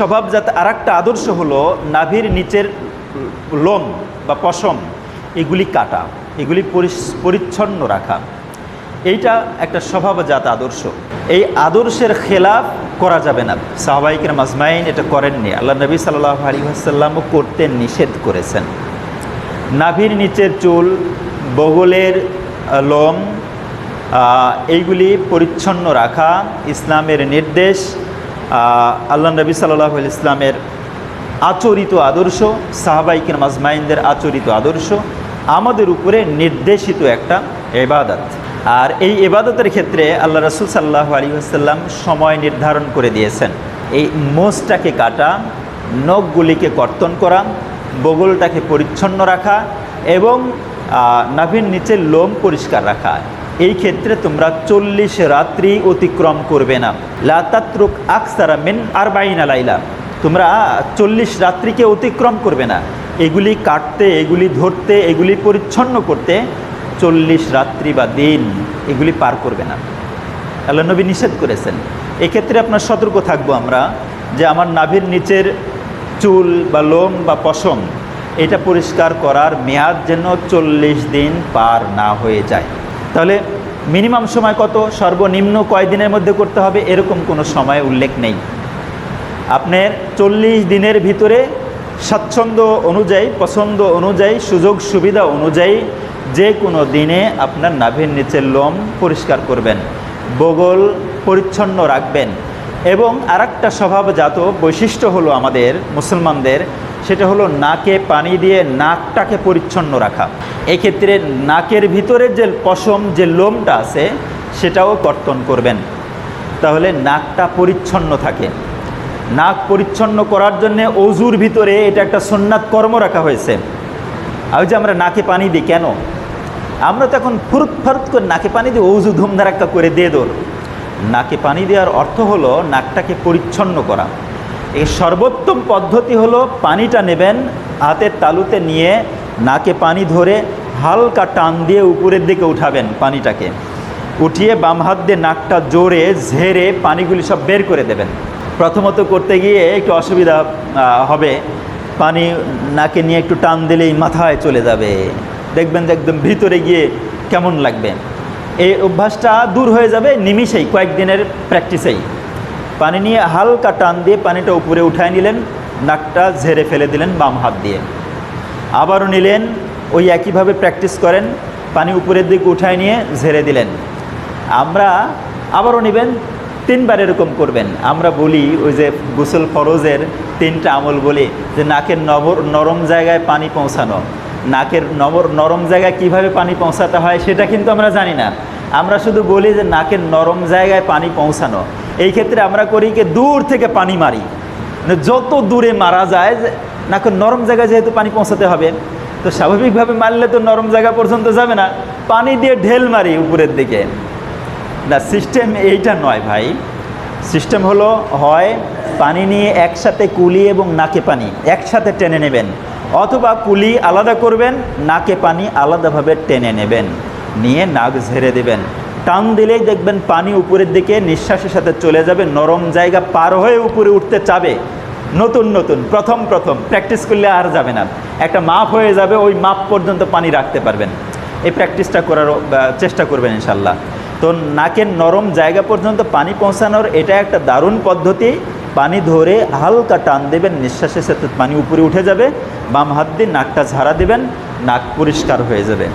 স্বভাবজাত আর একটা আদর্শ হলো নাভির নিচের লোম বা পশম, এগুলি কাটা, এগুলি পরিচ্ছন্ন রাখা। এইটা একটা স্বভাবজাত আদর্শ। এই আদর্শের খেলাফ করা যাবে না। সাহবাইকের মাজমাইন এটা করেননি। আল্লাহ নবী সাল্লাহ আলী আসাল্লামও করতে নিষেধ করেছেন। নাভির নিচের চুল, বগলের লোম এইগুলি পরিচ্ছন্ন রাখা, ইসলামের নির্দেশ আল্লাহ নবী সাল্লাহ ইসলামের আচরিত আদর্শ সাহাবাইকের মাজমাইনদের আচরিত আদর্শ, আমাদের উপরে নির্দেশিত একটা এবাদত আর এই এবাদতের ক্ষেত্রে আল্লাহ রসুল সাল্লাহ আলী আসাল্লাম সময় নির্ধারণ করে দিয়েছেন। এই মোষটাকে কাটা, নখগুলিকে কর্তন করা, বগলটাকে পরিচ্ছন্ন রাখা এবং নাভির নিচে লোম পরিষ্কার রাখা। এই ক্ষেত্রে তোমরা চল্লিশ রাত্রি অতিক্রম করবে না। লাতাত্রুক আকসারা মিন আর বাইনা লাইলা। তোমরা চল্লিশ রাত্রিকে অতিক্রম করবে না। এগুলি কাটতে, এগুলি ধরতে, এগুলি পরিচ্ছন্ন করতে চল্লিশ রাত্রি বা দিন এগুলি পার করবে না। আল্লাহ নবী নিষেধ করেছেন। এক্ষেত্রে আপনার সতর্ক থাকব আমরা যে আমার নাভির নিচের চুল বা লোম বা পশম, এটা পরিষ্কার করার মেয়াদ যেন চল্লিশ দিন পার না হয়ে যায়। তাহলে মিনিমাম সময় কত? সর্বনিম্ন কয় দিনের মধ্যে করতে হবে? এরকম কোনো সময় উল্লেখ নেই। আপনার চল্লিশ দিনের ভিতরে স্বাচ্ছন্দ্য অনুযায়ী, পছন্দ অনুযায়ী, সুযোগ সুবিধা অনুযায়ী যে কোনো দিনে আপনার নাভির নিচের লোম পরিষ্কার করবেন, বগল পরিচ্ছন্ন রাখবেন এবং আরেকটা স্বভাবজাত বৈশিষ্ট্য হলো আমাদের মুসলমানদের সেটা হলো নাকে পানি দিয়ে নাকটাকে পরিচ্ছন্ন রাখা। এক্ষেত্রে নাকের ভিতরে যে পশম, যে লোমটা আছে, সেটাও কর্তন করবেন। তাহলে নাকটা পরিচ্ছন্ন থাকে। নাক পরিচ্ছন্ন করার জন্য অজুর ভিতরে এটা একটা সন্ন্যাত কর্ম রাখা হয়েছে। আর যে আমরা নাকে পানি দিই কেন? আমরা তো এখন ফুরুত ফারুত করে নাকে পানি দিয়ে অজু ধুমধারাক্কা করে দিয়ে দোর নাকে পানি দেওয়ার অর্থ হলো নাকটাকে পরিচ্ছন্ন করা। এই সর্বোত্তম পদ্ধতি হলো পানিটা নেবেন, হাতের তালুতে নিয়ে নাকে পানি ধরে হালকা টান দিয়ে উপরের দিকে উঠাবেন পানিটাকে। উঠিয়ে বাম হাত দিয়ে নাকটা জোরে ঝেড়ে পানিগুলি সব বের করে দেবেন। প্রথমত করতে গিয়ে একটু অসুবিধা হবে। পানি নাকে নিয়ে একটু টান দিলেই মাথায় চলে যাবে। দেখবেন যে একদম ভিতরে গিয়ে কেমন লাগবে। এই অভ্যাসটা দূর হয়ে যাবে নিমিষেই, কয়েকদিনের প্র্যাকটিসেই পানি নিয়ে হালকা টান দিয়ে পানিটা উপরে উঠায় নিলেন, নাকটা ঝেড়ে ফেলে দিলেন বাম হাত দিয়ে। আবারও নিলেন, ওই একইভাবে প্র্যাকটিস করেন, পানি উপরের দিকে উঠায় নিয়ে ঝেড়ে দিলেন। আমরা আবারও নেবেন, তিনবার এরকম করবেন। আমরা বলি, ওই যে গোসল ফরজের তিনটা আমল বলি, যে নাকের নবর নরম জায়গায় পানি পৌঁছানো। নাকের নবর নরম জায়গায় কীভাবে পানি পৌঁছাতে হয়, সেটা কিন্তু আমরা জানি না। আমরা শুধু বলি যে নাকের নরম জায়গায় পানি পৌঁছানো। এই ক্ষেত্রে আমরা করি কি দূর থেকে পানি মারি। মানে যত দূরে মারা যায় নাকের নরম জায়গায় যেহেতু পানি পৌঁছাতে হবে, তো স্বাভাবিকভাবে মারলে তো নরম জায়গা পর্যন্ত যাবে না। পানি দিয়ে ঢেল মারি উপরের দিকে। না সিস্টেম এইটা নয় ভাই। সিস্টেম হলো, হয় পানি নিয়ে একসাথে কুলি এবং নাকে পানি, একসাথে টেনে নেবেন। অথবা কুলি আলাদা করবেন, নাকে পানি আলাদাভাবে টেনে নেবেন। নিয়ে নাক ঝেড়ে দেবেন। টান দিলেই দেখবেন পানি উপরের দিকে নিঃশ্বাসের সাথে চলে যাবে, নরম জায়গা পার হয়ে উপরে উঠতে চাবে। নতুন নতুন, প্রথম প্রথম প্র্যাকটিস করলে আর যাবে না। একটা মাপ হয়ে যাবে, ওই মাপ পর্যন্ত পানি রাখতে পারবেন। এই প্র্যাকটিসটা করার চেষ্টা করবেন ইনশাল্লাহ তো নাকের নরম জায়গা পর্যন্ত পানি পৌঁছানোর এটা একটা দারুণ পদ্ধতি। পানি ধরে হালকা টান দেবেন, নিঃশ্বাসের সাথে পানি উপরে উঠে যাবে। বাম হাত দিয়ে নাকটা ঝাড়া দেবেন, নাক পরিষ্কার হয়ে যাবে।